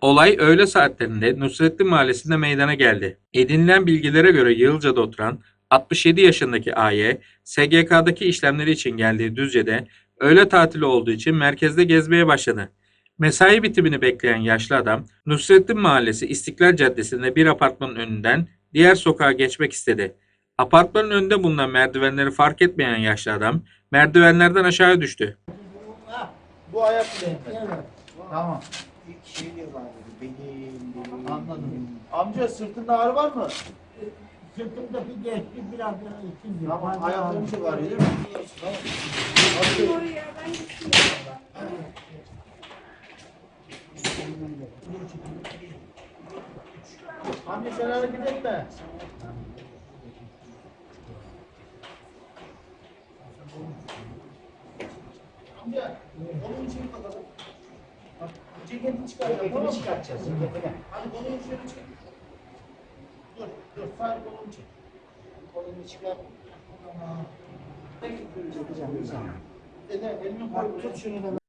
Olay öğle saatlerinde Nusretli Mahallesi'nde meydana geldi. Edinilen bilgilere göre Yığılca'da oturan 67 yaşındaki AY, SGK'daki işlemleri için geldiği Düzce'de öğle tatili olduğu için merkezde gezmeye başladı. Mesai bitimini bekleyen yaşlı adam, Nusrettin Mahallesi İstiklal Caddesi'nde bir apartmanın önünden diğer sokağa geçmek istedi. Apartmanın önünde bulunan merdivenleri fark etmeyen yaşlı adam, merdivenlerden aşağı düştü. Bu ayak. Tamam. Bir şey diyorlar dedi. Benim, benim. Anladım. Amca sırtında ağrı var mı? Sırtımda bir geçti biraz içim Tamam. Ayaklarım çok ağrıyor değil mi? Tamam. Amca sen hareket etme. Amca, onun için bakalım. Bak, Ceketini çıkar. Ceketini çıkartacağız. Ceketini. Hadi kolunu şöyle çek. Dur, dur. Sadece kolunu çek. Kolunu çıkar. Tamam.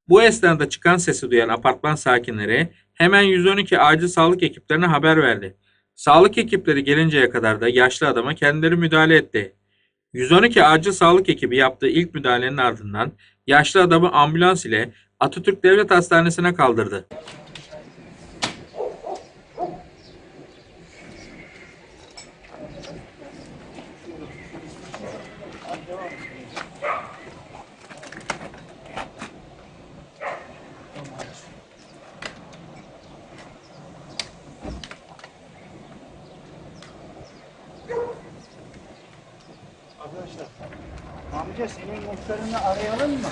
Bu esnada çıkan sesi duyan apartman sakinleri hemen 112 acil sağlık ekiplerine haber verdi. Sağlık ekipleri gelinceye kadar da yaşlı adama kendileri müdahale etti. 112 acil sağlık ekibi yaptığı ilk müdahalenin ardından yaşlı adamı ambulans ile Atatürk Devlet Hastanesi'ne kaldırdı. Arkadaşlar. Amca senin muhtarını arayalım mı?